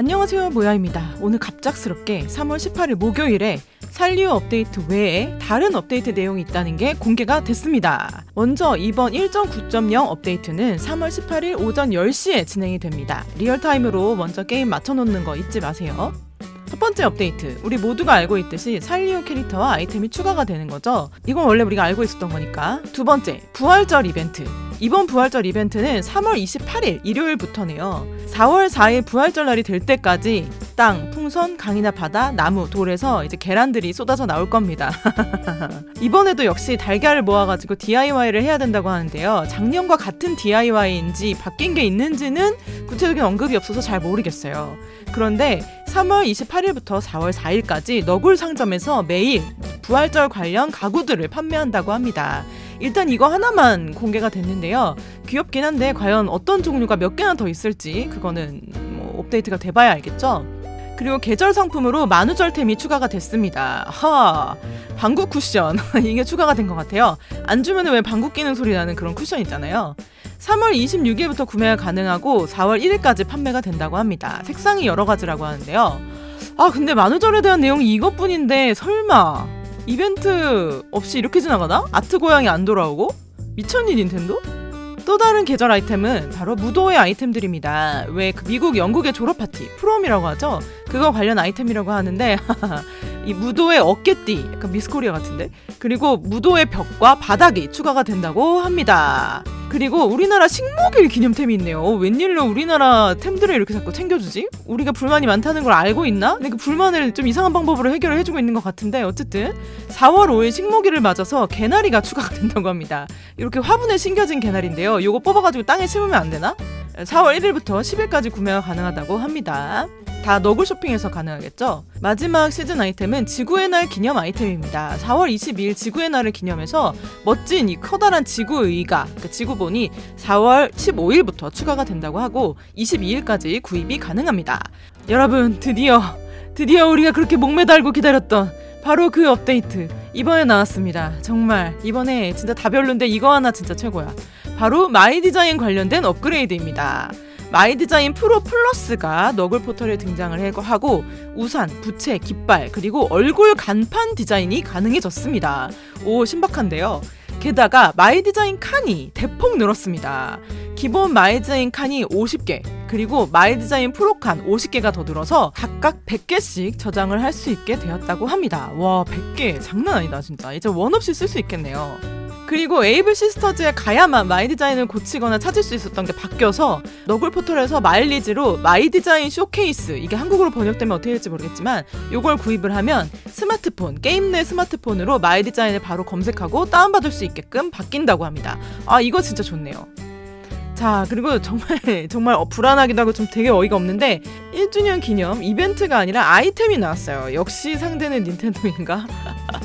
안녕하세요 모야입니다. 오늘 갑작스럽게 3월 18일 목요일에 살리오 업데이트 외에 다른 업데이트 내용이 있다는 게 공개가 됐습니다. 먼저 이번 1.9.0 업데이트는 3월 18일 오전 10시에 진행이 됩니다. 리얼타임으로 먼저 게임 맞춰놓는 거 잊지 마세요. 첫 번째 업데이트. 우리 모두가 알고 있듯이 살리오 캐릭터와 아이템이 추가가 되는 거죠. 이건 원래 우리가 알고 있었던 거니까. 두 번째, 부활절 이벤트. 이번 부활절 이벤트는 3월 28일 일요일부터네요. 4월 4일 부활절 날이 될 때까지 땅, 풍선, 강이나 바다, 나무, 돌에서 이제 계란들이 쏟아져 나올 겁니다. 이번에도 역시 달걀을 모아가지고 DIY를 해야 된다고 하는데요. 작년과 같은 DIY인지 바뀐 게 있는지는 구체적인 언급이 없어서 잘 모르겠어요. 그런데 3월 28일부터 4월 4일까지 너굴 상점에서 매일 부활절 관련 가구들을 판매한다고 합니다. 일단 이거 하나만 공개가 됐는데요. 귀엽긴 한데 과연 어떤 종류가 몇 개나 더 있을지 그거는 뭐 업데이트가 돼봐야 알겠죠. 그리고 계절 상품으로 만우절템이 추가가 됐습니다. 하 방구 쿠션 이게 추가가 된 것 같아요. 안 주면 왜 방구 끼는 소리 나는 그런 쿠션 있잖아요. 3월 26일부터 구매가 가능하고 4월 1일까지 판매가 된다고 합니다. 색상이 여러 가지라고 하는데요. 아 근데 만우절에 대한 내용이 이것뿐인데 설마 이벤트 없이 이렇게 지나가나? 아트 고양이 안 돌아오고? 미쳤니 닌텐도? 또 다른 계절 아이템은 바로 무도회 아이템들입니다. 왜 그 미국 영국의 졸업 파티 프롬이라고 하죠? 그거 관련 아이템이라고 하는데 이 무도회 어깨띠 약간 미스코리아 같은데 그리고 무도회 벽과 바닥이 추가가 된다고 합니다. 그리고 우리나라 식목일 기념템이 있네요. 웬일로 우리나라 템들을 이렇게 자꾸 챙겨주지? 우리가 불만이 많다는 걸 알고 있나? 근데 그 불만을 좀 이상한 방법으로 해결을 해주고 있는 것 같은데 어쨌든 4월 5일 식목일을 맞아서 개나리가 추가가 된다고 합니다. 이렇게 화분에 심겨진 개나리인데요. 요거 뽑아가지고 땅에 심으면 안 되나? 4월 1일부터 10일까지 구매가 가능하다고 합니다. 다 너굴 쇼핑에서 가능하겠죠? 마지막 시즌 아이템은 지구의 날 기념 아이템입니다. 4월 22일 지구의 날을 기념해서 멋진 이 커다란 지구의가, 그 지구본이 4월 15일부터 추가가 된다고 하고 22일까지 구입이 가능합니다. 여러분, 드디어, 드디어 우리가 그렇게 목매달고 기다렸던 바로 그 업데이트 이번에 나왔습니다. 정말 이번에 진짜 다 별론데 이거 하나 진짜 최고야. 바로 마이 디자인 관련된 업그레이드입니다. 마이 디자인 프로 플러스가 너굴 포털에 등장을 하고 우산, 부채, 깃발 그리고 얼굴 간판 디자인이 가능해졌습니다. 오 신박한데요. 게다가 마이 디자인 칸이 대폭 늘었습니다. 기본 마이 디자인 칸이 50개, 그리고 마이 디자인 프로 칸 50개가 더 늘어서 각각 100개씩 저장을 할 수 있게 되었다고 합니다. 와, 100개 장난 아니다, 진짜. 이제 원 없이 쓸 수 있겠네요. 그리고 에이블 시스터즈에 가야만 마이 디자인을 고치거나 찾을 수 있었던 게 바뀌어서 너굴 포털에서 마일리지로 마이 디자인 쇼케이스 이게 한국어로 번역되면 어떻게 될지 모르겠지만 이걸 구입을 하면 스마트폰 게임 내 스마트폰으로 마이 디자인을 바로 검색하고 다운받을 수 있게끔 바뀐다고 합니다. 아 이거 진짜 좋네요. 자 그리고 정말 정말 어, 불안하기도 하고 좀 되게 어이가 없는데 1주년 기념 이벤트가 아니라 아이템이 나왔어요. 역시 상대는 닌텐도인가?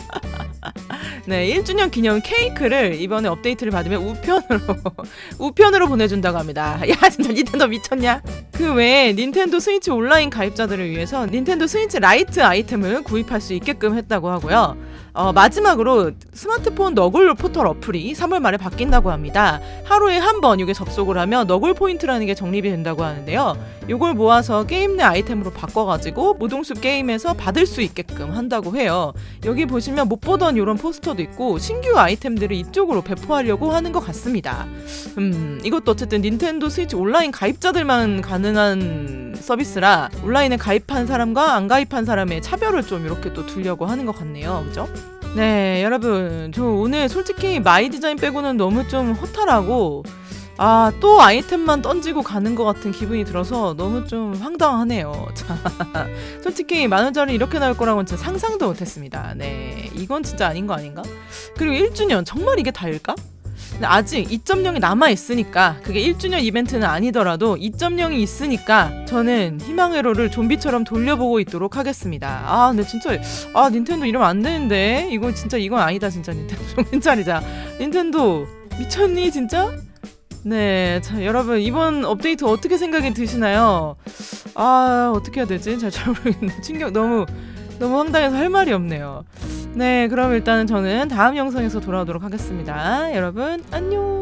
네, 1주년 기념 케이크를 이번에 업데이트를 받으면 우편으로 우편으로 보내준다고 합니다. 야 진짜 닌텐도 미쳤냐? 그 외에 닌텐도 스위치 온라인 가입자들을 위해서 닌텐도 스위치 라이트 아이템을 구입할 수 있게끔 했다고 하고요. 어, 마지막으로 스마트폰 너굴 포털 어플이 3월 말에 바뀐다고 합니다. 하루에 한 번 이게 접속을 하면 너굴 포인트라는 게 적립이 된다고 하는데요. 이걸 모아서 게임 내 아이템으로 바꿔가지고 모동숲 게임에서 받을 수 있게끔 한다고 해요. 여기 보시면 못 보던 이런 포스터도 있고 신규 아이템들을 이쪽으로 배포하려고 하는 것 같습니다. 음, 이것도 어쨌든 닌텐도 스위치 온라인 가입자들만 가능한 서비스라 온라인에 가입한 사람과 안 가입한 사람의 차별을 좀 이렇게 또 두려고 하는 것 같네요. 그죠? 네, 여러분. 저 오늘 솔직히 마이 디자인 빼고는 너무 좀 허탈하고, 아, 또 아이템만 던지고 가는 것 같은 기분이 들어서 너무 좀 황당하네요. 자, 솔직히 만 원짜리 이렇게 나올 거라고는 진짜 상상도 못 했습니다. 네, 이건 진짜 아닌 거 아닌가? 그리고 1주년, 정말 이게 다일까? 아직 2.0이 남아 있으니까 그게 1주년 이벤트는 아니더라도 2.0이 있으니까 저는 희망회로를 좀비처럼 돌려보고 있도록 하겠습니다. 아 근데 진짜 아 닌텐도 이러면 안 되는데 이거 진짜 이건 아니다 진짜 닌텐도 정신 차리자. 닌텐도 미쳤니 진짜? 네, 자 여러분 이번 업데이트 어떻게 생각이 드시나요? 아 어떻게 해야 되지? 잘, 잘 모르겠네. 충격 너무 너무 황당해서 할 말이 없네요. 네, 그럼 일단은 저는 다음 영상에서 돌아오도록 하겠습니다. 여러분, 안녕!